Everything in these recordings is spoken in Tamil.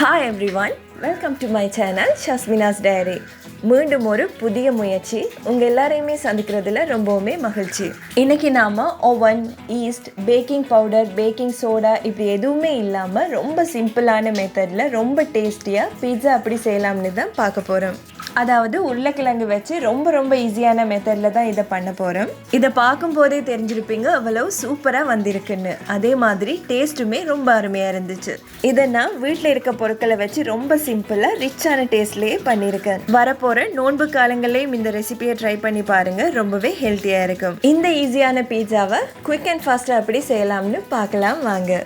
Hi everyone welcome to my channel Shasmina's diary மீண்டும் ஒரு புதிய முயற்சி. உங்கள் எல்லாரையுமே சந்திக்கிறதுல ரொம்பவுமே மகிழ்ச்சி. இன்னைக்கு நாம் oven yeast baking powder baking soda இப்படி எதுவுமே இல்லாமல் ரொம்ப சிம்பிளான மெத்தடில் ரொம்ப டேஸ்டியாக பீட்சா அப்படி செய்யலாம்னு தான் பார்க்க போகிறோம் அதாவது உருளைக்கிழங்கு வச்சு ரொம்ப ரொம்ப ஈஸியான மெத்தடில் தான் இதை பண்ண போகிறோம் இதை பார்க்கும்போதே தெரிஞ்சிருப்பீங்க அவ்வளோ சூப்பராக வந்திருக்குன்னு. அதே மாதிரி டேஸ்ட்டுமே ரொம்ப அருமையாக இருந்துச்சு. இதை நான் வீட்டில் இருக்க பொருட்களை வச்சு ரொம்ப சிம்பிளாக ரிச்சான டேஸ்ட்லேயே பண்ணியிருக்கேன். வரப்போகிற நோன்பு காலங்களையும் இந்த ரெசிபியை ட்ரை பண்ணி பாருங்கள் ரொம்பவே ஹெல்த்தியாக இருக்கும். இந்த ஈஸியான பீட்சாவை குயிக் அண்ட் ஃபாஸ்ட்டாக எப்படி செய்யலாம்னு பார்க்கலாம் வாங்க.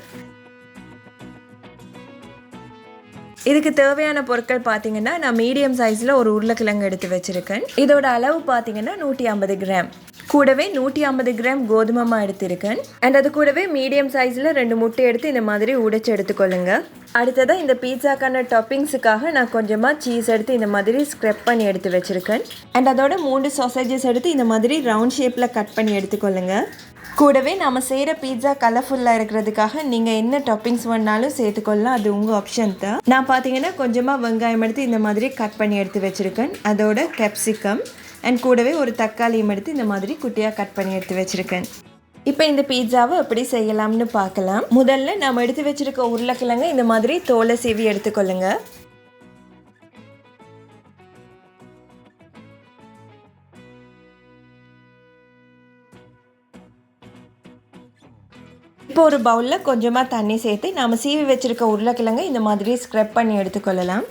இதுக்கு தேவையான பொருட்கள் பார்த்தீங்கன்னா நான் மீடியம் சைஸில் ஒரு உருளைக்கிழங்கு எடுத்து வச்சுருக்கேன். இதோட அளவு பார்த்தீங்கன்னா நூற்றி ஐம்பது கிராம். கூடவே நூற்றி ஐம்பது கிராம் கோதுமமாக எடுத்திருக்கேன். அண்ட் அது கூடவே மீடியம் சைஸில் ரெண்டு முட்டை எடுத்து இந்த மாதிரி உடைச்சு எடுத்துக்கொள்ளுங்க. அடுத்ததாக இந்த பீட்சாக்கான டாப்பிங்ஸுக்காக நான் கொஞ்சமாக சீஸ் எடுத்து இந்த மாதிரி ஸ்க்ரப் பண்ணி எடுத்து வச்சுருக்கேன். அண்ட் அதோட மூணு சாசேஜஸ் எடுத்து இந்த மாதிரி ரவுண்ட் ஷேப்பில் கட் பண்ணி எடுத்துக்கொள்ளுங்க. கூடவே நம்ம செய்கிற பீட்சா கலர்ஃபுல்லாக இருக்கிறதுக்காக நீங்கள் என்ன டாப்பிங்ஸ் வேணாலும் சேர்த்துக்கொள்ளலாம். அது உங்கள் ஆப்ஷன் தான். நான் பார்த்தீங்கன்னா கொஞ்சமாக வெங்காயம் எடுத்து இந்த மாதிரி கட் பண்ணி எடுத்து வச்சுருக்கேன். அதோட கேப்சிகம் அண்ட் கூடவே ஒரு தக்காளியும் எடுத்து இந்த மாதிரி குட்டியாக கட் பண்ணி எடுத்து வச்சுருக்கேன். இப்போ இந்த பீட்சாவை எப்படி செய்யலாம்னு பார்க்கலாம். முதல்ல நம்ம எடுத்து வச்சுருக்க உருளைக்கிழங்கு இந்த மாதிரி தோலை சீவி எடுத்துக்கொள்ளுங்கள் இப்போ ஒரு பவுலில் கொஞ்சமாக தண்ணி சேர்த்து நாம் சீவி வச்சுருக்க உருளைக்கிழங்கு இந்த மாதிரி ஸ்க்ரப் பண்ணி எடுத்துக்கொள்ளலாம்.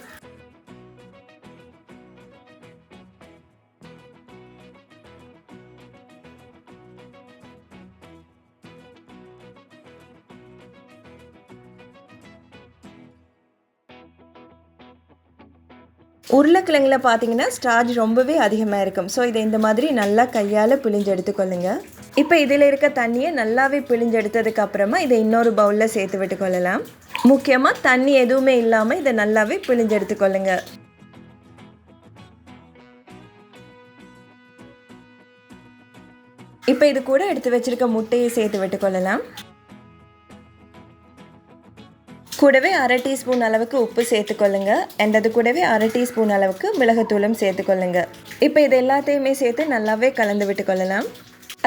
உருளைக்கிழங்குல பார்த்தீங்கன்னா ஸ்டார்ச் ரொம்பவே அதிகமாக இருக்கும். ஸோ இதை இந்த மாதிரி நல்லா கையால் பிழிஞ்சு எடுத்துக்கொள்ளுங்கள் இப்போ இதில் இருக்க தண்ணியை நல்லாவே பிழிஞ்செடுத்ததுக்கு அப்புறமா இதை இன்னொரு பவுலில் சேர்த்து விட்டுக்கொள்ளலாம். முக்கியமாக தண்ணி எதுவுமே இல்லாமல் இதை நல்லாவே பிழிஞ்செடுத்துக்கொள்ளுங்க. இப்போ இது கூட எடுத்து வச்சிருக்க முட்டையை சேர்த்து விட்டுக்கொள்ளலாம். கூடவே அரை டீஸ்பூன் அளவுக்கு உப்பு சேர்த்துக்கொள்ளுங்க. அண்ட் அது கூடவே அரை டீஸ்பூன் அளவுக்கு மிளகுத்தூளும் சேர்த்துக்கொள்ளுங்க. இப்போ இது எல்லாத்தையுமே சேர்த்து நல்லாவே கலந்து விட்டுக்கொள்ளலாம்.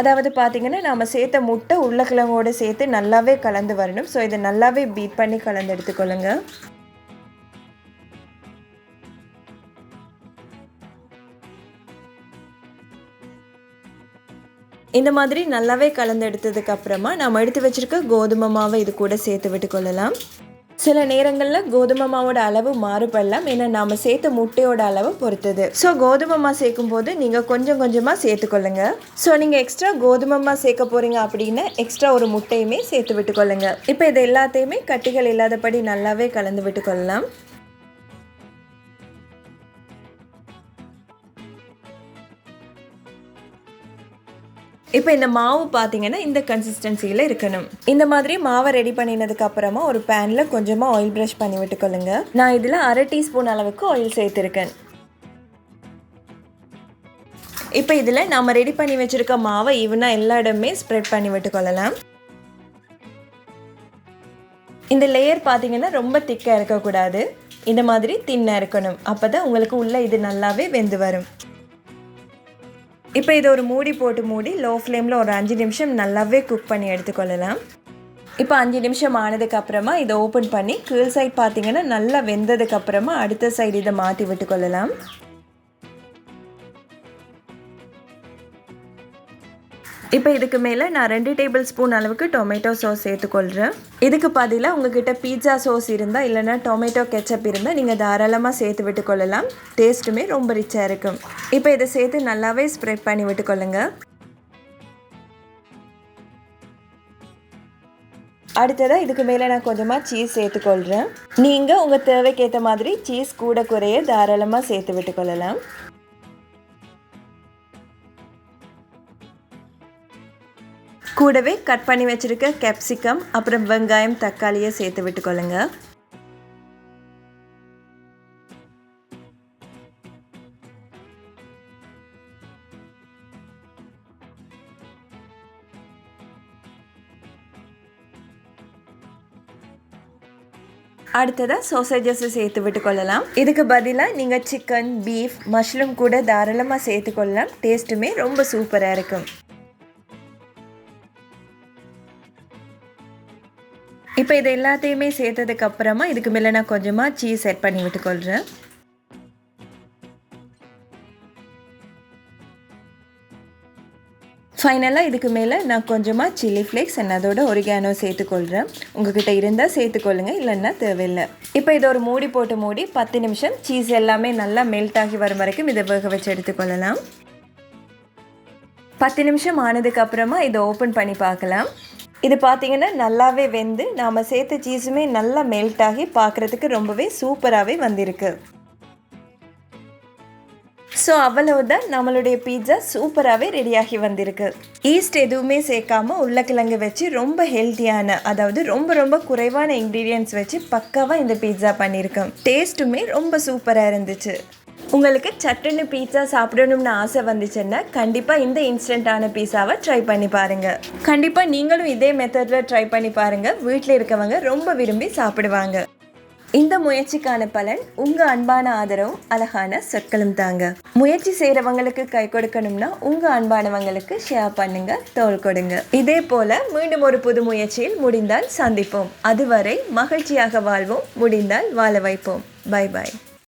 அதாவது பார்த்தீங்கன்னா நாம் சேர்த்த முட்டை உருளைக்கிழங்கோடு சேர்த்து நல்லாவே கலந்து வரணும். ஸோ இதை நல்லாவே பீட் பண்ணி கலந்து எடுத்துக்கொள்ளுங்க. இந்த மாதிரி நல்லாவே கலந்து எடுத்ததுக்கப்புறமா நம்ம எடுத்து வச்சிருக்க கோதுமை மாவை இது கூட சேர்த்து விட்டுக்கொள்ளலாம். சில நேரங்களில் கோதுமை மாவோட அளவு மாறுபடலாம். ஏன்னா நாம் சேர்த்த முட்டையோட அளவு பொறுத்தது. ஸோ கோதுமை மா சேர்க்கும் போது நீங்கள் கொஞ்சம் கொஞ்சமாக சேர்த்துக்கொள்ளுங்க ஸோ நீங்கள் எக்ஸ்ட்ரா கோதுமை மா சேர்க்க போகிறீங்க அப்படின்னா எக்ஸ்ட்ரா ஒரு முட்டையுமே சேர்த்து விட்டுக்கொள்ளுங்க இப்போ இது எல்லாத்தையுமே கட்டிகள் இல்லாதபடி நல்லாவே கலந்து விட்டுக்கொள்ளலாம் இப்போ இந்த மாவு பார்த்தீங்கன்னா இந்த கன்சிஸ்டன்சியில் இருக்கணும். இந்த மாதிரி மாவை ரெடி பண்ணினதுக்கு அப்புறமா ஒரு பேனில் கொஞ்சமாக ஆயில் ப்ரஷ் பண்ணி விட்டுக்கொள்ளுங்க. நான் இதில் அரை டீஸ்பூன் அளவுக்கு ஆயில் சேர்த்துருக்கேன். இப்போ இதில் நம்ம ரெடி பண்ணி வச்சுருக்க மாவை ஈவனாக எல்லா இடமே ஸ்ப்ரெட் பண்ணி விட்டுக்கொள்ளலாம். இந்த லேயர் பார்த்தீங்கன்னா ரொம்ப திக்காக இருக்கக்கூடாது. இந்த மாதிரி தின்னாக இருக்கணும். அப்போ தான் உங்களுக்கு உள்ளே இது நல்லாவே வெந்து வரும். இப்போ இதை ஒரு மூடி போட்டு மூடி லோ ஃப்ளேமில் ஒரு அஞ்சு நிமிஷம் நல்லாவே குக் பண்ணி எடுத்துக்கொள்ளலாம். இப்போ அஞ்சு நிமிஷம் ஆனதுக்கப்புறமா இதை ஓப்பன் பண்ணி கீழ் சைட் பார்த்தீங்கன்னா நல்லா வெந்ததுக்கப்புறமா அடுத்த சைடு இதை மாற்றி விட்டுக்கொள்ளலாம். இப்போ இதுக்கு மேலே நான் ரெண்டு டேபிள் ஸ்பூன் அளவுக்கு டொமேட்டோ சாஸ் சேர்த்துக்கொள்கிறேன் இதுக்கு பதிலாக உங்ககிட்ட பீட்சா சாஸ் இருந்தால் இல்லைனா டொமேட்டோ கெச்சப் இருந்தால் நீங்கள் தாராளமாக சேர்த்து விட்டுக்கொள்ளலாம். டேஸ்ட்டுமே ரொம்ப ரிச்சாக இருக்கும். இப்போ இதை சேர்த்து நல்லாவே ஸ்ப்ரெட் பண்ணி விட்டுக்கொள்ளுங்க. அடுத்ததாக இதுக்கு மேலே நான் கொஞ்சமாக சீஸ் சேர்த்துக்கொள்கிறேன் நீங்கள் உங்கள் தேவைக்கேற்ற மாதிரி சீஸ் கூட குறைய தாராளமாக சேர்த்து விட்டுக்கொள்ளலாம். கூடவே கட் பண்ணி வச்சுருக்க கேப்சிகம் அப்புறம் வெங்காயம் தக்காளியை சேர்த்து விட்டுக்கொள்ளுங்க. அடுத்ததாக சோசேஜஸ் சேர்த்து விட்டுக்கொள்ளலாம். இதுக்கு பதிலாக நீங்கள் சிக்கன் பீஃப் மஷ்ரூம் கூட தாராளமாக சேர்த்து கொள்ளலாம் டேஸ்ட்டுமே ரொம்ப சூப்பராக இருக்கும். இப்போ இது எல்லாத்தையுமே சேர்த்ததுக்கு அப்புறமா இதுக்கு மேலே நான் கொஞ்சமாக சீஸ் செட் பண்ணி விட்டுக்கொள்கிறேன் ஃபைனலாக இதுக்கு மேலே நான் கொஞ்சமாக சில்லி ஃப்ளேக்ஸ் அண்ட் அதோட ஒரிகானோ சேர்த்துக்கொள்கிறேன் உங்ககிட்ட இருந்தால் சேர்த்துக்கொள்ளுங்க இல்லைன்னா தேவையில்லை. இப்போ இதை ஒரு மூடி போட்டு மூடி பத்து நிமிஷம் சீஸ் எல்லாமே நல்லா மெல்ட் ஆகி வரும் வரைக்கும் இதை வேக வச்சு எடுத்துக்கொள்ளலாம். பத்து நிமிஷம் ஆனதுக்கு அப்புறமா இதை ஓப்பன் பண்ணி பார்க்கலாம். இது பார்த்தீங்கன்னா நல்லாவே வெந்து நாம் சேர்த்த சீஸுமே நல்லா மெல்ட் ஆகி பார்க்குறதுக்கு ரொம்பவே சூப்பராகவே வந்திருக்கு. ஸோ அவ்வளவுதான் நம்மளுடைய பீட்சா சூப்பராகவே ரெடியாகி வந்திருக்கு. ஈஸ்ட் எதுவுமே சேர்க்காம உருளைக்கிழங்கு வச்சு ரொம்ப ஹெல்த்தியான அதாவது ரொம்ப ரொம்ப குறைவான இன்க்ரீடியன்ஸ் வச்சு பக்காவாக இந்த பீட்சா பண்ணியிருக்கோம் டேஸ்ட்டுமே ரொம்ப சூப்பராக இருந்துச்சு. உங்களுக்கு சட்டுன்னு பீட்சா சாப்பிடணும்னு ஆசை வந்துச்சுன்னா கண்டிப்பாக இந்த இன்ஸ்டண்ட்டான பீஸாவை ட்ரை பண்ணி பாருங்கள் கண்டிப்பாக நீங்களும் இதே மெத்தடில் ட்ரை பண்ணி பாருங்கள் வீட்டில் இருக்கவங்க ரொம்ப விரும்பி சாப்பிடுவாங்க. இந்த முயற்சிக்கான பலன் உங்கள் அன்பான ஆதரவும் அழகான சொற்களும் தாங்க. முயற்சி செய்கிறவங்களுக்கு கை கொடுக்கணும்னா உங்கள் அன்பானவங்களுக்கு ஷேர் பண்ணுங்க தோல் கொடுங்க. இதே போல மீண்டும் ஒரு புது முயற்சியில் முடிந்தால் சந்திப்போம். அதுவரை மகிழ்ச்சியாக வாழ்வோம். முடிந்தால் வாழ வைப்போம். Bye bye